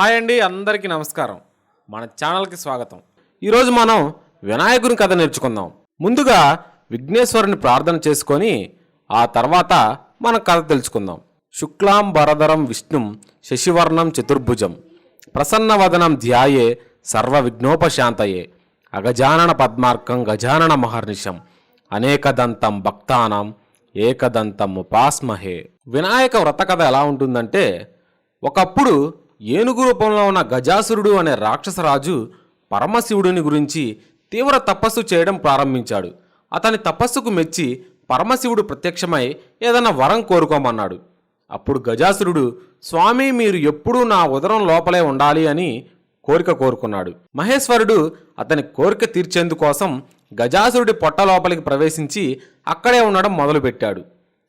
Hi అండి అందరికీ నమస్కారం. మన ఛానల్కి స్వాగతం. ఈరోజు మనం వినాయకుని కథ నేర్చుకుందాం. ముందుగా విఘ్నేశ్వరుని ప్రార్థన చేసుకొని ఆ తర్వాత మన కథ తెలుసుకుందాం. శుక్లాం వరదరం విష్ణుం శశివర్ణం చతుర్భుజం. ప్రసన్నవదనం ధ్యాయే సర్వ విఘ్నోపశాంతయే అగజానన పద్మార్కం గజానన మహర్నిశం. అనేకదంతం భక్తానం ఏకదంతం ఉపాస్మహే వినాయక వ్రత కథ ఎలా ఉంటుందంటే ఒకప్పుడు ఏనుగు రూపంలో ఉన్న గజాసురుడు అనే రాక్షసరాజు పరమశివుడిని గురించి తీవ్ర తపస్సు చేయడం ప్రారంభించాడు. అతని తపస్సుకు మెచ్చి పరమశివుడు ప్రత్యక్షమై ఏదైనా వరం కోరుకోమన్నాడు. అప్పుడు గజాసురుడు స్వామి మీరు ఎప్పుడూ నా ఉదరం లోపలే ఉండాలి అని కోరిక కోరుకున్నాడు. మహేశ్వరుడు అతని కోరిక తీర్చేందుకోసం గజాసురుడి పొట్ట లోపలికి ప్రవేశించి అక్కడే ఉండడం మొదలుపెట్టాడు.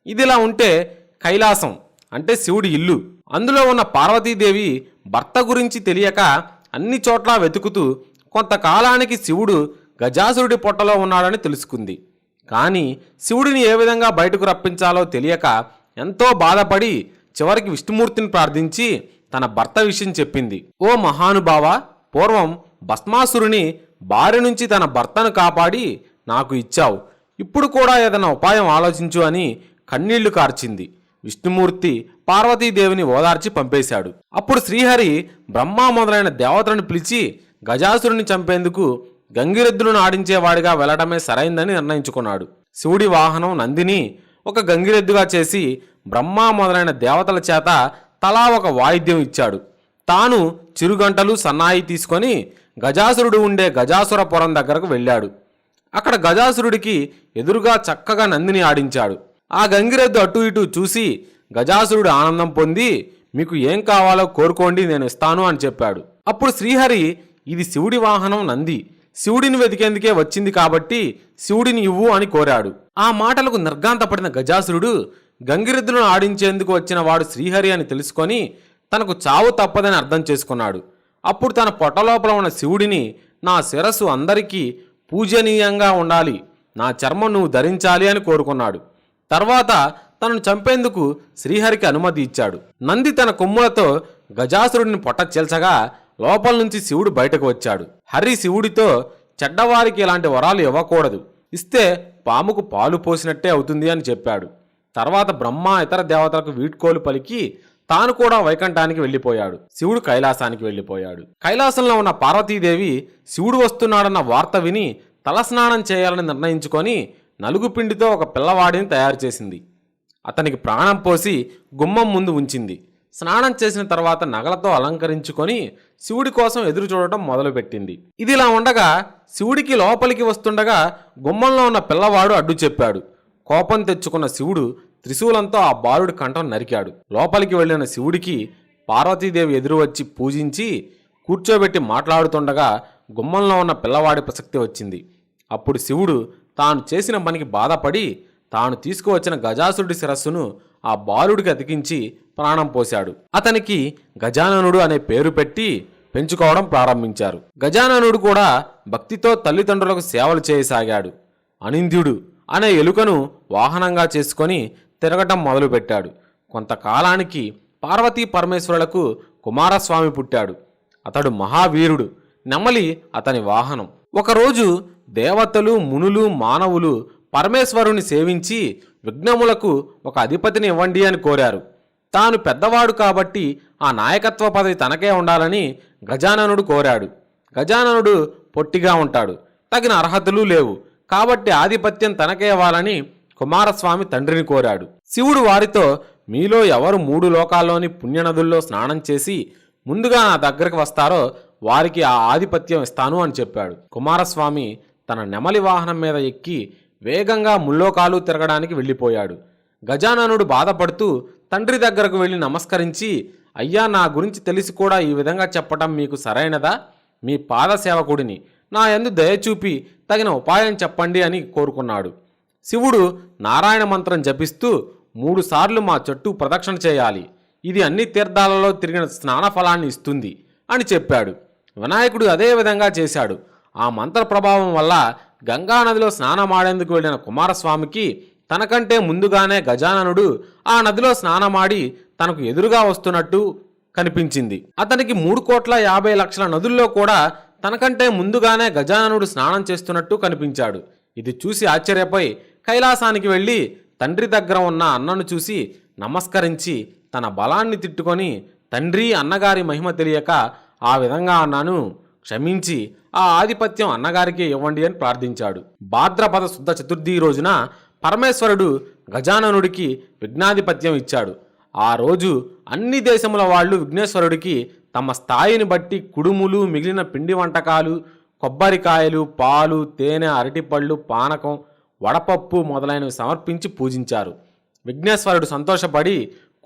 ఇదిలా ఉంటే కైలాసం అంటే శివుడి ఇల్లు. అందులో ఉన్న పార్వతీదేవి భర్త గురించి తెలియక అన్ని చోట్ల వెతుకుతూ కొంతకాలానికి శివుడు గజాసురుడి పొట్టలో ఉన్నాడని తెలుసుకుంది. కానీ శివుడిని ఏ విధంగా బయటకు రప్పించాలో తెలియక ఎంతో బాధపడి చివరికి విష్ణుమూర్తిని ప్రార్థించి తన భర్త విషయం చెప్పింది. ఓ మహానుభావ పూర్వం భస్మాసురుని భార్య నుంచి తన భర్తను కాపాడి నాకు ఇచ్చావు. ఇప్పుడు కూడా ఏదైనా ఉపాయం ఆలోచించు అని కన్నీళ్ళు కార్చింది. విష్ణుమూర్తి పార్వతీదేవిని ఓదార్చి పంపేశాడు. అప్పుడు శ్రీహరి బ్రహ్మ మొదలైన దేవతలను పిలిచి గజాసురుని చంపేందుకు గంగిరెద్దులను ఆడించేవాడిగా వెళ్ళడమే సరైందని నిర్ణయించుకున్నాడు. శివుడి వాహనం నందిని ఒక గంగిరెద్దుగా చేసి బ్రహ్మ మొదలైన దేవతల చేత తలా ఒక వాయిద్యం ఇచ్చాడు. తాను చిరుగంటలు సన్నాయి తీసుకొని గజాసురుడు ఉండే గజాసురపురం దగ్గరకు వెళ్ళాడు. అక్కడ గజాసురుడికి ఎదురుగా చక్కగా నందిని ఆడించాడు. ఆ గంగిరెద్దు అటు ఇటు చూసి గజాసురుడు ఆనందం పొంది మీకు ఏం కావాలో కోరుకోండి నేను ఇస్తాను అని చెప్పాడు. అప్పుడు శ్రీహరి ఇది శివుడి వాహనం నంది. శివుడిని వెతికేందుకే వచ్చింది కాబట్టి శివుడిని ఇవ్వు అని కోరాడు. ఆ మాటలకు నిర్గాంతపడిన గజాసురుడు గంగిరెద్దులను ఆడించేందుకు వచ్చిన వాడు శ్రీహరి అని తెలుసుకొని తనకు చావు తప్పదని అర్థం చేసుకున్నాడు. అప్పుడు తన పొట్టలోపల ఉన్న శివుడిని నా శిరస్సు అందరికీ పూజనీయంగా ఉండాలి. నా చర్మం నువ్వు ధరించాలి అని కోరుకున్నాడు. తర్వాత తనను చంపేందుకు శ్రీహరికి అనుమతి ఇచ్చాడు. నంది తన కొమ్ములతో గజాసురుడిని పొట్ట చీల్చగా లోపల నుంచి శివుడు బయటకు వచ్చాడు. హరి శివుడితో చెడ్డవారికి ఇలాంటి వరాలు ఇవ్వకూడదు. ఇస్తే పాముకు పాలు పోసినట్టే అవుతుంది అని చెప్పాడు. తర్వాత బ్రహ్మ ఇతర దేవతలకు వీడ్కోలు పలికి తాను కూడా వైకంఠానికి వెళ్ళిపోయాడు. శివుడు కైలాసానికి వెళ్ళిపోయాడు. కైలాసంలో ఉన్న పార్వతీదేవి శివుడు వస్తున్నాడన్న వార్త విని తలస్నానం చేయాలని నిర్ణయించుకొని నలుగు పిండితో ఒక పిల్లవాడిని తయారు చేసింది. అతనికి ప్రాణం పోసి గుమ్మం ముందు ఉంచింది. స్నానం చేసిన తర్వాత నగలతో అలంకరించుకొని శివుడి కోసం ఎదురు చూడటం మొదలుపెట్టింది. ఇదిలా ఉండగా శివుడికి లోపలికి వస్తుండగా గుమ్మంలో ఉన్న పిల్లవాడు అడ్డు చెప్పాడు. కోపం తెచ్చుకున్న శివుడు త్రిశూలంతో ఆ బాలుడి కంఠం నరికాడు. లోపలికి వెళ్ళిన శివుడికి పార్వతీదేవి ఎదురు వచ్చి పూజించి కూర్చోబెట్టి మాట్లాడుతుండగా గుమ్మంలో ఉన్న పిల్లవాడి ప్రసక్తి వచ్చింది. అప్పుడు శివుడు తాను చేసిన పనికి బాధపడి తాను తీసుకువచ్చిన గజాసురుడి శిరస్సును ఆ బాలుడికి అతికించి ప్రాణం పోశాడు. అతనికి గజాననుడు అనే పేరు పెట్టి పెంచుకోవడం ప్రారంభించారు. గజాననుడు కూడా భక్తితో తల్లిదండ్రులకు సేవలు చేయసాగాడు. అనింద్యుడు అనే ఎలుకను వాహనంగా చేసుకొని తిరగటం మొదలుపెట్టాడు. కొంతకాలానికి పార్వతీ పరమేశ్వరులకు కుమారస్వామి పుట్టాడు. అతడు మహావీరుడు. నెమలి అతని వాహనం. ఒకరోజు దేవతలు మునులు మానవులు పరమేశ్వరుని సేవించి విఘ్నములకు ఒక అధిపతిని ఇవ్వండి అని కోరారు. తాను పెద్దవాడు కాబట్టి ఆ నాయకత్వ పదవి తనకే ఉండాలని గజాననుడు కోరాడు. గజాననుడు పొట్టిగా ఉంటాడు. తగిన అర్హతలు లేవు. కాబట్టి ఆధిపత్యం తనకే ఇవ్వాలని కుమారస్వామి తండ్రిని కోరాడు. శివుడు వారితో మీలో ఎవరు మూడు లోకాల్లోని పుణ్యనదుల్లో స్నానం చేసి ముందుగా నా దగ్గరకు వస్తారో వారికి ఆ ఆధిపత్యం ఇస్తాను అని చెప్పాడు. కుమారస్వామి తన నెమలి వాహనం మీద ఎక్కి వేగంగా ముల్లోకాలు తిరగడానికి వెళ్ళిపోయాడు. గజాననుడు బాధపడుతూ తండ్రి దగ్గరకు వెళ్ళి నమస్కరించి అయ్యా నా గురించి తెలిసి కూడా ఈ విధంగా చెప్పటం మీకు సరైనదా? మీ పాద సేవకుడిని. నా యందు దయచూపి తగిన ఉపాయం చెప్పండి అని కోరుకున్నాడు. శివుడు నారాయణ మంత్రం జపిస్తూ మూడుసార్లు మా చుట్టూ ప్రదక్షిణ చేయాలి. ఇది అన్ని తీర్థాలలో తిరిగిన స్నాన ఫలాన్ని ఇస్తుంది అని చెప్పాడు. వినాయకుడు అదే విధంగా చేశాడు. ఆ మంత్ర ప్రభావం వల్ల గంగానదిలో స్నానమాడేందుకు వెళ్ళిన కుమారస్వామికి తనకంటే ముందుగానే గజాననుడు ఆ నదిలో స్నానమాడి తనకు ఎదురుగా వస్తున్నట్టు కనిపించింది. అతనికి మూడు కోట్ల యాభై లక్షల నదుల్లో కూడా తనకంటే ముందుగానే గజాననుడు స్నానం చేస్తున్నట్టు కనిపించాడు. ఇది చూసి ఆశ్చర్యపోయి కైలాసానికి వెళ్ళి తండ్రి దగ్గర ఉన్న అన్నను చూసి నమస్కరించి తన బలాన్ని తిట్టుకొని తండ్రి అన్నగారి మహిమ తెలియక ఆ విధంగా అన్నాను. క్షమించి ఆ ఆధిపత్యం అన్నగారికి ఇవ్వండి అని ప్రార్థించాడు. భాద్రపద శుద్ధ చతుర్థి రోజున పరమేశ్వరుడు గజాననుడికి విఘ్నాధిపత్యం ఇచ్చాడు. ఆ రోజు అన్ని దేశముల వాళ్ళు విఘ్నేశ్వరుడికి తమ స్థాయిని బట్టి కుడుములు మిగిలిన పిండి వంటకాలు కొబ్బరికాయలు పాలు తేనె అరటిపళ్ళు పానకం వడపప్పు మొదలైనవి సమర్పించి పూజించారు. విఘ్నేశ్వరుడు సంతోషపడి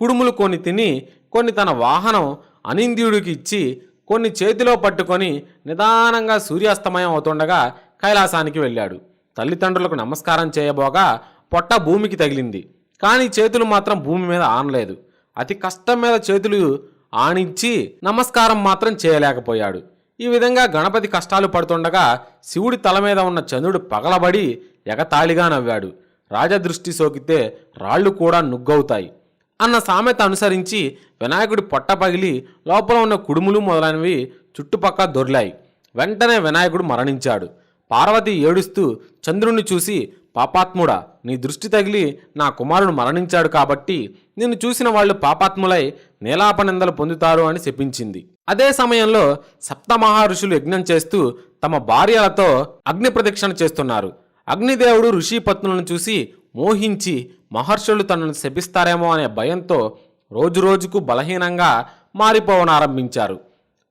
కుడుములు కొన్ని తిని కొన్ని తన వాహనం అనింద్యుడికి ఇచ్చి కొన్ని చేతిలో పట్టుకొని నిదానంగా సూర్యాస్తమయం అవుతుండగా కైలాసానికి వెళ్ళాడు. తల్లిదండ్రులకు నమస్కారం చేయబోగా పొట్ట భూమికి తగిలింది. కానీ చేతులు మాత్రం భూమి మీద ఆనలేదు. అతి కష్టం మీద చేతులు ఆనించి నమస్కారం మాత్రం చేయలేకపోయాడు. ఈ విధంగా గణపతి కష్టాలు పడుతుండగా శివుడి తల మీద ఉన్న చంద్రుడు పగలబడి ఎగతాళిగా నవ్వాడు. రాజదృష్టి సోకితే రాళ్ళు కూడా నుగ్గవుతాయి. అన్న సామెత అనుసరించి వినాయకుడి పొట్ట పగిలి లోపల ఉన్న కుడుములు మొదలైనవి చుట్టుపక్కల దొర్లాయి. వెంటనే వినాయకుడు మరణించాడు. పార్వతి ఏడుస్తూ చంద్రుణ్ణి చూసి పాపాత్ముడా నీ దృష్టి తగిలి నా కుమారుడు మరణించాడు కాబట్టి నిన్ను చూసిన వాళ్ళు పాపాత్ములై నీలాపనిందలు పొందుతారు అని శపించింది. అదే సమయంలో సప్తమహర్షులు యజ్ఞం చేస్తూ తమ భార్యలతో అగ్ని ప్రదక్షిణ చేస్తున్నారు. అగ్నిదేవుడు ఋషి పత్నులను చూసి మోహించి మహర్షులు తనను శపిస్తారేమో అనే భయంతో రోజురోజుకు బలహీనంగా మారిపోవనారంభించారు.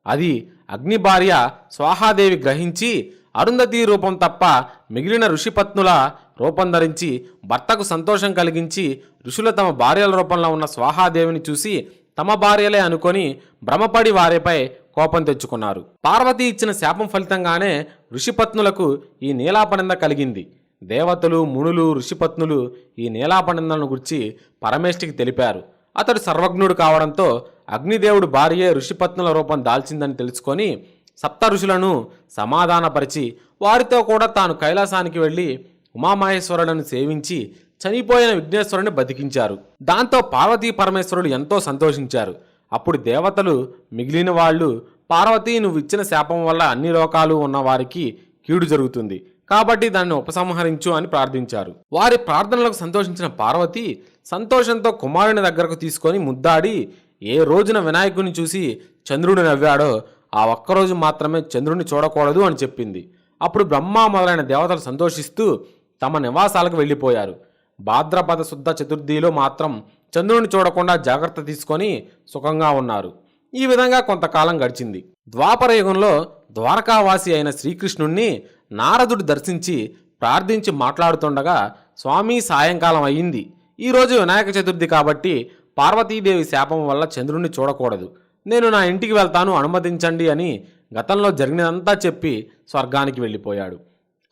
అది అగ్ని భార్య స్వాహాదేవి గ్రహించి అరుంధతి రూపం తప్ప మిగిలిన ఋషిపత్నుల రూపం ధరించి భర్తకు సంతోషం కలిగించి ఋషులు తమ భార్యల రూపంలో ఉన్న స్వాహాదేవిని చూసి తమ భార్యలే అనుకొని భ్రమపడి వారిపై కోపం తెచ్చుకున్నారు. పార్వతి ఇచ్చిన శాపం ఫలితంగానే ఋషిపత్నులకు ఈ నీలాపనింద కలిగింది. దేవతలు మునులు ఋషిపత్నులు ఈ నీలాపండలను గురించి పరమేష్టికి తెలిపారు. అతడు సర్వజ్ఞుడు కావడంతో అగ్నిదేవుడు భార్యే ఋషిపత్నుల రూపం దాల్చిందని తెలుసుకొని సప్త ఋషులను సమాధానపరిచి వారితో కూడా తాను కైలాసానికి వెళ్ళి ఉమామహేశ్వరులను సేవించి చనిపోయిన విఘ్నేశ్వరుని బతికించారు. దాంతో పార్వతీ పరమేశ్వరుడు ఎంతో సంతోషించారు. అప్పుడు దేవతలు మిగిలిన వాళ్ళు పార్వతీ నువ్వు ఇచ్చిన శాపం వల్ల అన్ని లోకాలు ఉన్నవారికి కీడు జరుగుతుంది. కాబట్టి దాన్ని ఉపసంహరించు అని ప్రార్థించారు. వారి ప్రార్థనలకు సంతోషించిన పార్వతి సంతోషంతో కుమారుని దగ్గరకు తీసుకొని ముద్దాడి ఏ రోజున వినాయకుని చూసి చంద్రుడు నవ్వాడో ఆ ఒక్కరోజు మాత్రమే చంద్రుని చూడకూడదు అని చెప్పింది. అప్పుడు బ్రహ్మ మొదలైన దేవతలు సంతోషిస్తూ తమ నివాసాలకు వెళ్ళిపోయారు. భాద్రపద శుద్ధ చతుర్థిలో మాత్రం చంద్రుని చూడకుండా జాగ్రత్త తీసుకొని సుఖంగా ఉన్నారు. ఈ విధంగా కొంతకాలం గడిచింది. ద్వాపర యుగంలో ద్వారకావాసి అయిన శ్రీకృష్ణుణ్ణి నారదుడు దర్శించి ప్రార్థించి మాట్లాడుతుండగా స్వామి సాయంకాలం అయ్యింది. ఈరోజు వినాయక చతుర్థి కాబట్టి పార్వతీదేవి శాపం వల్ల చంద్రుణ్ణి చూడకూడదు. నేను నా ఇంటికి వెళ్తాను అనుమతించండి అని గతంలో జరిగినదంతా చెప్పి స్వర్గానికి వెళ్ళిపోయాడు.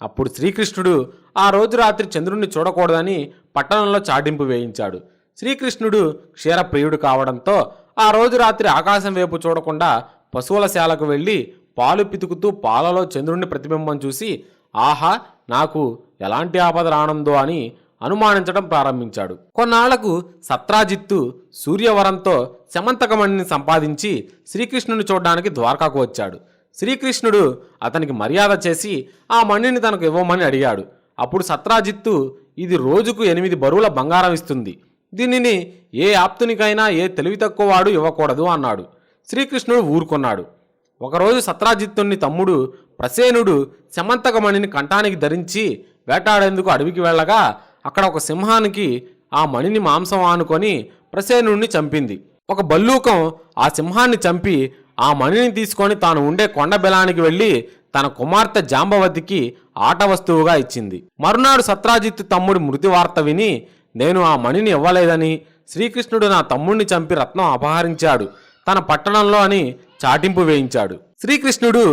అప్పుడు శ్రీకృష్ణుడు ఆ రోజు రాత్రి చంద్రుణ్ణి చూడకూడదని పట్టణంలో చాటింపు వేయించాడు. శ్రీకృష్ణుడు క్షీరప్రియుడు కావడంతో ఆ రోజు రాత్రి ఆకాశం వైపు చూడకుండా పశువుల శాలకు వెళ్ళి పాలు పితుకుతూ పాలలో చంద్రుణ్ణి ప్రతిబింబం చూసి ఆహా నాకు ఎలాంటి ఆపద రానుందో అని అనుమానించడం ప్రారంభించాడు. కొన్నాళ్ళకు సత్రాజిత్తు సూర్యవరంతో శమంతకమణిని సంపాదించి శ్రీకృష్ణుని చూడడానికి ద్వారకాకు వచ్చాడు. శ్రీకృష్ణుడు అతనికి మర్యాద చేసి ఆ మణిని తనకు ఇవ్వమని అడిగాడు. అప్పుడు సత్రాజిత్తు ఇది రోజుకు ఎనిమిది బరువుల బంగారం ఇస్తుంది. దీనిని ఏ ఆప్తునికైనా ఏ తెలివి తక్కువ వాడు ఇవ్వకూడదు అన్నాడు. శ్రీకృష్ణుడు ఊరుకున్నాడు. ఒకరోజు సత్రాజిత్తుని తమ్ముడు ప్రసేనుడు సమంతకమణిని కంఠానికి ధరించి వేటాడేందుకు అడవికి వెళ్ళగా అక్కడ ఒక సింహానికి ఆ మణిని మాంసం ఆనుకొని ప్రసేనుడిని చంపింది. ఒక బల్లూకం ఆ సింహాన్ని చంపి ఆ మణిని తీసుకొని తాను ఉండే కొండ బెలానికి వెళ్ళి తన కుమార్తె జాంబవతికి ఆట వస్తువుగా ఇచ్చింది. మరునాడు సత్రాజిత్తు తమ్ముడి మృతి వార్త విని నేను ఆ మణిని ఇవ్వలేదని శ్రీకృష్ణుడు నా తమ్ముణ్ణి చంపి రత్నం అపహరించాడు తన పట్టణంలో అని చాటింపు వేయించాడు. శ్రీకృష్ణుడు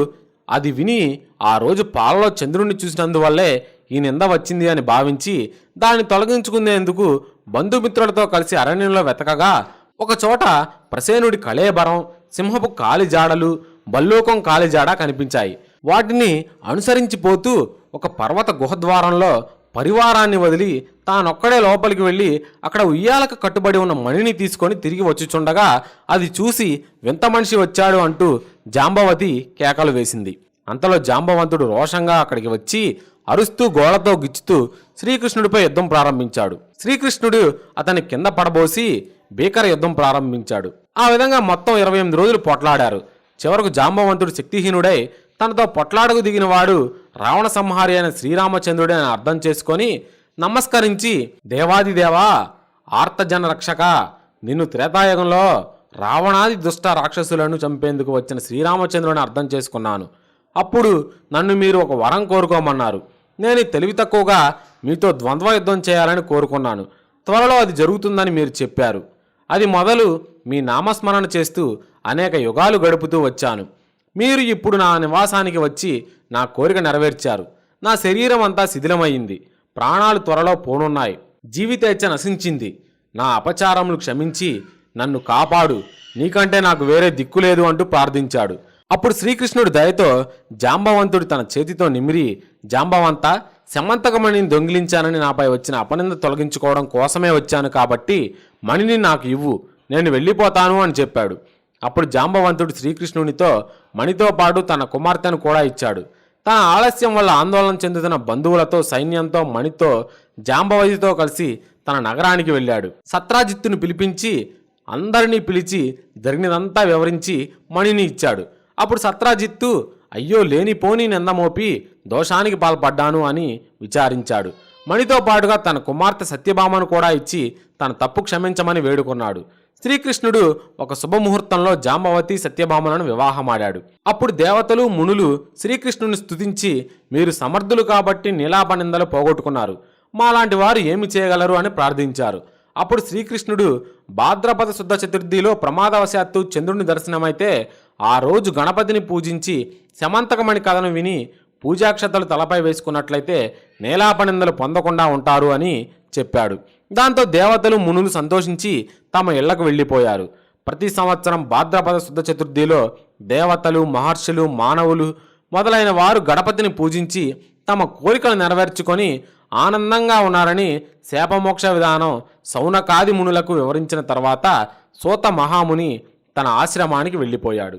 అది విని ఆ రోజు పాలలో చంద్రుణ్ణి చూసినందువల్లే ఈ నింద వచ్చింది అని భావించి దాన్ని తొలగించుకునేందుకు బంధుమిత్రులతో కలిసి అరణ్యంలో వెతకగా ఒకచోట ప్రసేనుడి కళేబరం సింహపు కాలిజాడలు బల్లూకం కాలిజాడ కనిపించాయి. వాటిని అనుసరించి పోతూ ఒక పర్వత గుహద్వారంలో పరివారాన్ని వదిలి తానొక్కడే లోపలికి వెళ్ళి అక్కడ ఉయ్యాలకు కట్టుబడి ఉన్న మణిని తీసుకొని తిరిగి వచ్చుచుండగా అది చూసి వింత మనిషి వచ్చాడు అంటూ జాంబవతి కేకలు వేసింది. అంతలో జాంబవంతుడు రోషంగా అక్కడికి వచ్చి అరుస్తూ గోళతో గిచ్చుతూ శ్రీకృష్ణుడిపై యుద్ధం ప్రారంభించాడు. శ్రీకృష్ణుడు అతని కింద పడబోసి భీకర యుద్ధం ప్రారంభించాడు. ఆ విధంగా మొత్తం ఇరవై ఎనిమిది రోజులు పొట్లాడారు. చివరకు జాంబవంతుడు శక్తిహీనుడై తనతో పొట్లాడకు దిగిన వాడు రావణ సంహారి అయిన శ్రీరామచంద్రుడే అని అర్థం చేసుకొని నమస్కరించి దేవాదిదేవా ఆర్తజన రక్షక నిన్ను త్రేతాయుగంలో రావణాది దుష్ట రాక్షసులను చంపేందుకు వచ్చిన శ్రీరామచంద్రుని అర్థం చేసుకున్నాను. అప్పుడు నన్ను మీరు ఒక వరం కోరుకోమన్నారు. నేను తెలివి తక్కువగా మీతో ద్వంద్వ యుద్ధం చేయాలని కోరుకున్నాను. త్వరలో అది జరుగుతుందని మీరు చెప్పారు. అది మొదలు మీ నామస్మరణ చేస్తూ అనేక యుగాలు గడుపుతూ వచ్చాను. మీరు ఇప్పుడు నా నివాసానికి వచ్చి నా కోరిక నెరవేర్చారు. నా శరీరం అంతా శిథిలమైంది ప్రాణాలు త్వరలో పోనున్నాయి. జీవితేచ్ఛ నశించింది. నా అపచారములు క్షమించి నన్ను కాపాడు. నీకంటే నాకు వేరే దిక్కు లేదు అంటూ ప్రార్థించాడు. అప్పుడు శ్రీకృష్ణుడు దయతో జాంబవంతుడు తన చేతితో నిమిరి జాంబవంత శమంతకమణిని దొంగిలించానని నాపై వచ్చిన అపనింద తొలగించుకోవడం కోసమే వచ్చాను కాబట్టి మణిని నాకు ఇవ్వు. నేను వెళ్ళిపోతాను అని చెప్పాడు. అప్పుడు జాంబవంతుడు శ్రీకృష్ణునితో మణితో పాటు తన కుమార్తెను కూడా ఇచ్చాడు. తన ఆలస్యం వల్ల ఆందోళన చెందుతున్న బంధువులతో సైన్యంతో మణితో జాంబవతితో కలిసి తన నగరానికి వెళ్ళాడు. సత్రాజిత్తును పిలిపించి అందరినీ పిలిచి జరిగినదంతా వివరించి మణిని ఇచ్చాడు. అప్పుడు సత్రాజిత్తు అయ్యో లేనిపోని నిందమోపి దోషానికి పాల్పడ్డాను అని విచారించాడు. మణితో పాటుగా తన కుమార్తె సత్యభామను కూడా ఇచ్చి తన తప్పు క్షమించమని వేడుకున్నాడు. శ్రీకృష్ణుడు ఒక శుభముహూర్తంలో జాంబవతి సత్యభామలను వివాహమాడాడు. అప్పుడు దేవతలు మునులు శ్రీకృష్ణుని స్తుతించి మీరు సమర్థులు కాబట్టి నీలాపనిందలు పోగొట్టుకున్నారు. మాలాంటి వారు ఏమి చేయగలరు? అని ప్రార్థించారు. అప్పుడు శ్రీకృష్ణుడు భాద్రపద శుద్ధ చతుర్థిలో ప్రమాదవశాత్తు చంద్రుని దర్శనమైతే ఆ రోజు గణపతిని పూజించి శమంతకమణి కథను విని పూజాక్షతలు తలపై వేసుకున్నట్లయితే నేలాపనిందలు పొందకుండా ఉంటారు అని చెప్పాడు. దాంతో దేవతలు మునులు సంతోషించి తమ ఇళ్ళకు వెళ్ళిపోయారు. ప్రతి సంవత్సరం భాద్రపద శుద్ధ చతుర్థిలో దేవతలు మహర్షులు మానవులు మొదలైన వారు గణపతిని పూజించి తమ కోరికలు నెరవేర్చుకొని ఆనందంగా ఉన్నారని శాపమోక్ష విధానం సౌనకాది మునులకు వివరించిన తర్వాత సూత మహాముని తన ఆశ్రమానికి వెళ్ళిపోయాడు.